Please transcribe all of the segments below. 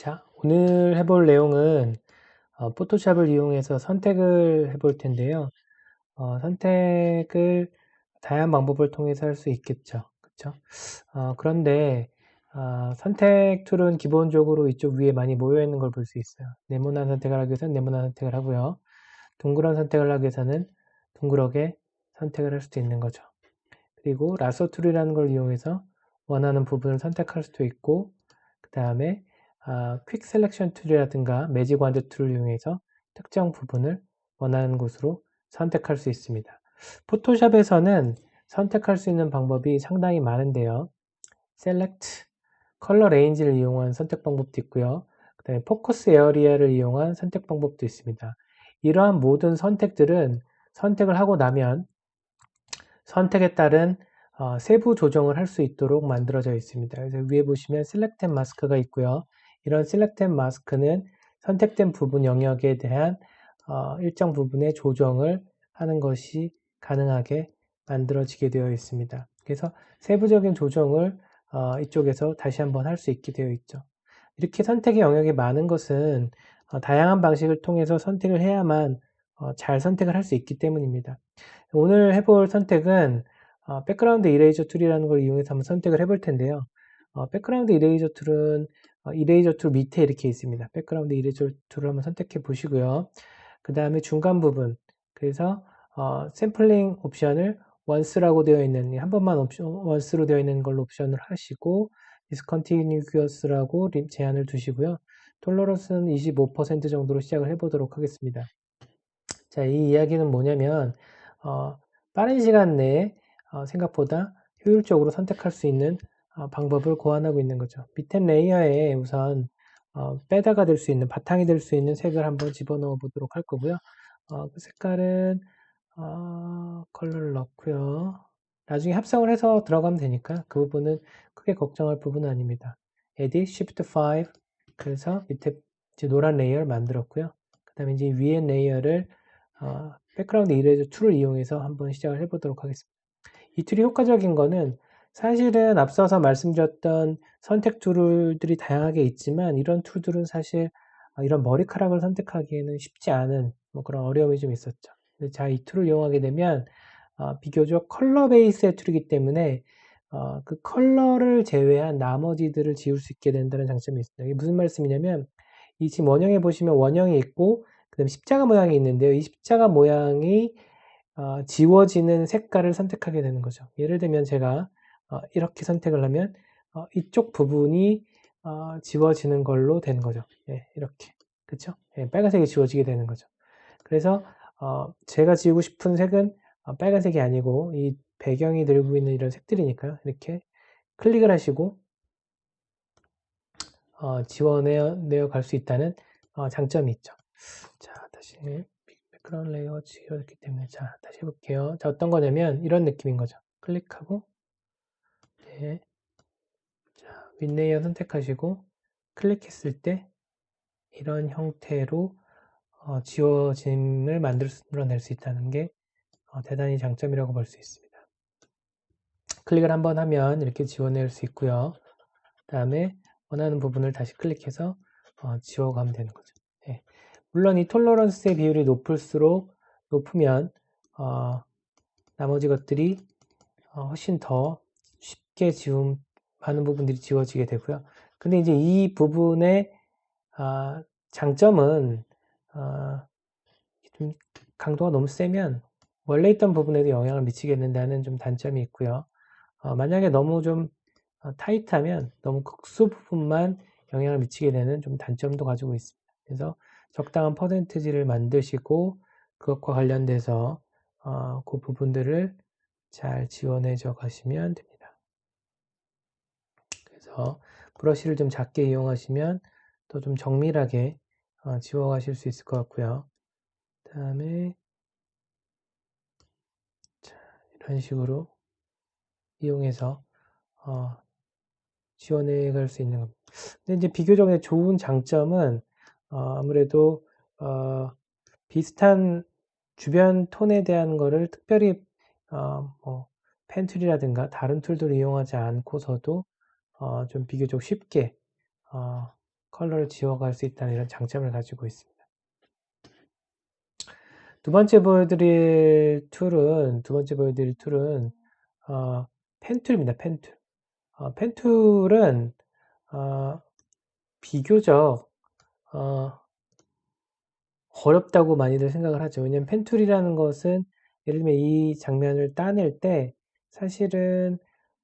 자, 오늘 해볼 내용은 어, 포토샵을 이용해서 선택을 해볼 텐데요. 어, 선택을 다양한 방법을 통해서 할 수 있겠죠. 그렇죠? 어, 그런데 어, 선택 툴은 기본적으로 이쪽 위에 많이 모여 있는 걸 볼 수 있어요. 네모난 선택을 하기 위해서는 네모난 선택을 하고요. 둥그런 선택을 하기 위해서는 둥그렇게 선택을 할 수도 있는 거죠. 그리고 라서 툴이라는 걸 이용해서 원하는 부분을 선택할 수도 있고 그 다음에 아, 퀵 셀렉션 툴이라든가 매직 완드 툴을 이용해서 특정 부분을 원하는 곳으로 선택할 수 있습니다. 포토샵에서는 선택할 수 있는 방법이 상당히 많은데요. Select, 컬러 레인지를 이용한 선택 방법도 있고요. 그 다음에 포커스 에어리아를 이용한 선택 방법도 있습니다. 이러한 모든 선택들은 선택을 하고 나면 선택에 따른 어, 세부 조정을 할 수 있도록 만들어져 있습니다. 그래서 위에 보시면 Selected 마스크가 있고요. 이런 Selected 마스크는 선택된 부분 영역에 대한 어, 일정 부분의 조정을 하는 것이 가능하게 만들어지게 되어 있습니다. 그래서 세부적인 조정을 어, 이쪽에서 다시 한번 할 수 있게 되어 있죠. 이렇게 선택의 영역이 많은 것은 어, 다양한 방식을 통해서 선택을 해야만 어, 잘 선택을 할 수 있기 때문입니다. 오늘 해볼 선택은 어, 백그라운드 이레이저 툴이라는 걸 이용해서 한번 선택을 해볼 텐데요. 어, 백그라운드 이레이저 툴은 어, 이레이저 툴 밑에 이렇게 있습니다. 백그라운드 이레이저 툴을 한번 선택해 보시고요. 그 다음에 중간 부분 그래서 어, 샘플링 옵션을 원스라고 되어 있는 한 번만 옵션, 원스로 되어 있는 걸로 옵션을 하시고 discontinuous라고 제한을 두시고요. 톨러런스는 25% 정도로 시작을 해보도록 하겠습니다. 자, 이 이야기는 뭐냐면 어, 빠른 시간 내에 어, 생각보다 효율적으로 선택할 수 있는 어, 방법을 고안하고 있는 거죠. 밑에 레이어에 우선 어, 빼다가 될 수 있는 바탕이 될 수 있는 색을 한번 집어넣어 보도록 할 거고요. 어, 그 색깔은 어, 컬러를 넣고요. 나중에 합성을 해서 들어가면 되니까 그 부분은 크게 걱정할 부분은 아닙니다. Edit Shift 5 그래서 밑에 이제 노란 레이어를 만들었고요. 그 다음에 이제 위에 레이어를 어, 백그라운드 이레이저 툴을 이용해서 한번 시작을 해보도록 하겠습니다. 이 툴이 효과적인 거는 사실은 앞서서 말씀드렸던 선택 툴들이 다양하게 있지만 이런 툴들은 사실 아, 이런 머리카락을 선택하기에는 쉽지 않은 뭐 그런 어려움이 좀 있었죠. 자, 이 툴을 이용하게 되면 어, 비교적 컬러 베이스의 툴이기 때문에 어, 그 컬러를 제외한 나머지들을 지울 수 있게 된다는 장점이 있습니다. 이게 무슨 말씀이냐면 이 지금 원형에 보시면 원형이 있고 그 다음에 십자가 모양이 있는데요. 이 십자가 모양이 어, 지워지는 색깔을 선택하게 되는 거죠. 예를 들면 제가 어, 이렇게 선택을 하면 어, 이쪽 부분이 어, 지워지는 걸로 되는 거죠. 예, 이렇게 그렇죠? 예, 빨간색이 지워지게 되는 거죠. 그래서 어, 제가 지우고 싶은 색은 어, 빨간색이 아니고 이 배경이 들고 있는 이런 색들이니까 이렇게 클릭을 하시고 어, 지워내어 갈 수 있다는 어, 장점이 있죠. 자, 다시 백그라운드 레이어 지웠기 때문에 자, 다시 해볼게요. 자, 어떤 거냐면 이런 느낌인 거죠. 클릭하고 네. 자, 윗레이어 선택하시고 클릭했을 때 이런 형태로 어, 지워짐을 만들어낼 수 있다는 게 어, 대단히 장점이라고 볼 수 있습니다. 클릭을 한번 하면 이렇게 지워낼 수 있고요. 그 다음에 원하는 부분을 다시 클릭해서 어, 지워가면 되는 거죠. 네. 물론 이 톨러런스의 비율이 높을수록 높으면 어, 나머지 것들이 어, 훨씬 더 쉽게 지움 많은 부분들이 지워지게 되고요. 근데 이제 이 부분의 아, 장점은 아, 좀 강도가 너무 세면 원래 있던 부분에도 영향을 미치게 된다는 좀 단점이 있고요. 어, 만약에 너무 좀 어, 타이트하면 너무 극수 부분만 영향을 미치게 되는 좀 단점도 가지고 있습니다. 그래서 적당한 퍼센트지를 만드시고 그것과 관련돼서 어, 그 부분들을 잘 지원해줘 가시면 됩니다. 그래서 브러쉬를 좀 작게 이용하시면 또좀 정밀하게 어, 지워 가실 수 있을 것 같고요. 그 다음에 이런 식으로 이용해서 어, 지원해 갈 수 있는 겁니다. 근데 이제 비교적 좋은 장점은 어, 아무래도 어, 비슷한 주변 톤에 대한 거를 특별히 어, 뭐 펜툴이라든가 다른 툴들을 이용하지 않고서도 어, 좀 비교적 쉽게 어, 컬러를 지워갈 수 있다는 이런 장점을 가지고 있습니다. 두 번째 보여드릴 툴은 두 번째 보여드릴 툴은 어, 펜툴입니다. 펜툴. 어, 펜툴은 어, 비교적 어, 어렵다고 많이들 생각을 하죠. 왜냐면 펜툴이라는 것은 예를 들면 이 장면을 따낼 때 사실은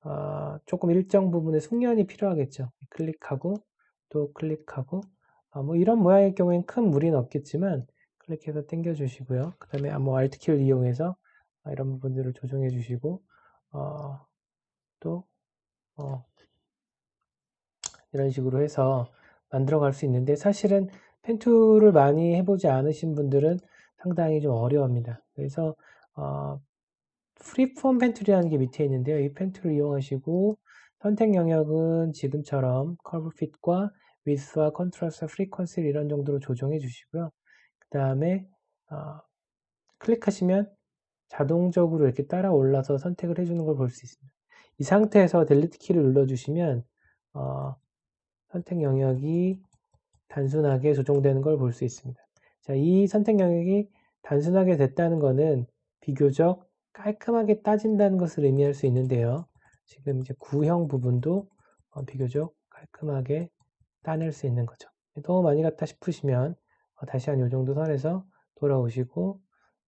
어, 조금 일정 부분의 숙련이 필요하겠죠. 클릭하고 또 클릭하고 어, 뭐 이런 모양의 경우엔 큰 무리는 없겠지만 클릭해서 당겨 주시고요. 그 다음에 뭐 Alt 키를 이용해서 이런 부분들을 조정해 주시고 어, 또 어, 이런 식으로 해서 만들어 갈 수 있는데 사실은 펜툴을 많이 해보지 않으신 분들은 상당히 좀 어려워합니다. 그래서 어, 프리폼 펜툴이라는 게 밑에 있는데요. 이 펜툴을 이용하시고 선택 영역은 지금처럼 커브 핏과 위스와 컨트라스트, 프리퀀시를 이런 정도로 조정해 주시고요. 그 다음에 어, 클릭하시면 자동적으로 이렇게 따라 올라서 선택을 해주는 걸 볼 수 있습니다. 이 상태에서 델리트 키를 눌러주시면 어, 선택 영역이 단순하게 조정되는 걸 볼 수 있습니다. 자, 이 선택 영역이 단순하게 됐다는 것은 비교적 깔끔하게 따진다는 것을 의미할 수 있는데요. 지금 이제 구형 부분도 어, 비교적 깔끔하게 따낼 수 있는 거죠. 너무 많이 갔다 싶으시면 어, 다시 한 요 정도 선에서 돌아오시고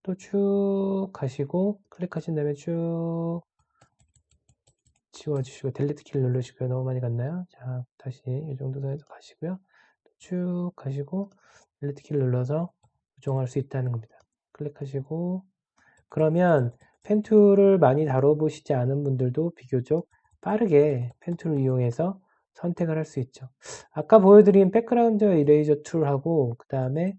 또 쭉 가시고 클릭하신 다음에 쭉 지워주시고 델리트 키를 누르시고요. 너무 많이 갔나요? 자 다시 이 정도 선에서 가시고요. 쭉 가시고 델리트 키를 눌러서 조정할 수 있다는 겁니다. 클릭하시고 그러면 펜툴을 많이 다뤄보시지 않은 분들도 비교적 빠르게 펜툴을 이용해서 선택을 할 수 있죠. 아까 보여드린 백그라운드 이레이저 툴하고 그 다음에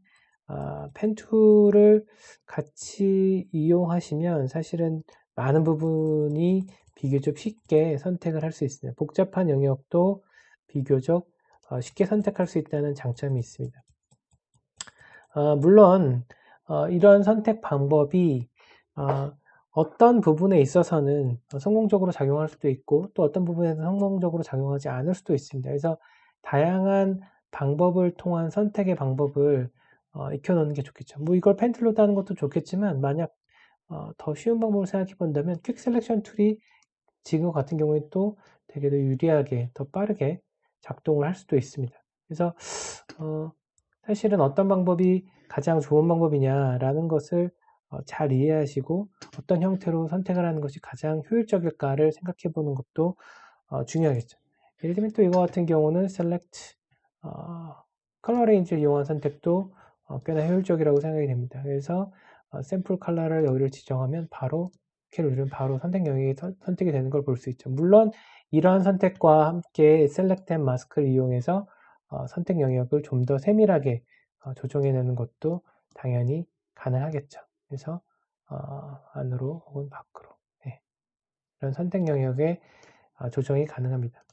아, 펜툴을 같이 이용하시면 사실은 많은 부분이 비교적 쉽게 선택을 할 수 있습니다. 복잡한 영역도 비교적 어, 쉽게 선택할 수 있다는 장점이 있습니다. 어, 물론 어, 이런 선택 방법이 어, 어떤 부분에 있어서는 성공적으로 작용할 수도 있고 또 어떤 부분에서 성공적으로 작용하지 않을 수도 있습니다. 그래서 다양한 방법을 통한 선택의 방법을 어, 익혀놓는 게 좋겠죠. 뭐 이걸 펜틀로 따는 것도 좋겠지만 만약 어, 더 쉬운 방법을 생각해 본다면 퀵 셀렉션 툴이 지금 같은 경우에 또 되게 더 유리하게 더 빠르게 작동을 할 수도 있습니다. 그래서 어, 사실은 어떤 방법이 가장 좋은 방법이냐라는 것을 어, 잘 이해하시고 어떤 형태로 선택을 하는 것이 가장 효율적일까를 생각해 보는 것도 어, 중요하겠죠. 예를 들면 또 이거 같은 경우는 select 어, 컬러 레인지를 이용한 선택도 어, 꽤나 효율적이라고 생각이 됩니다. 그래서 어, 샘플 컬러를 여기를 지정하면 바로 누르면 바로 선택 영역이 선택이 되는 걸 볼 수 있죠. 물론 이러한 선택과 함께 select and mask를 이용해서 어, 선택 영역을 좀 더 세밀하게 어, 조정해내는 것도 당연히 가능하겠죠. 그래서 어, 안으로 혹은 밖으로 네. 이런 선택 영역의 어, 조정이 가능합니다.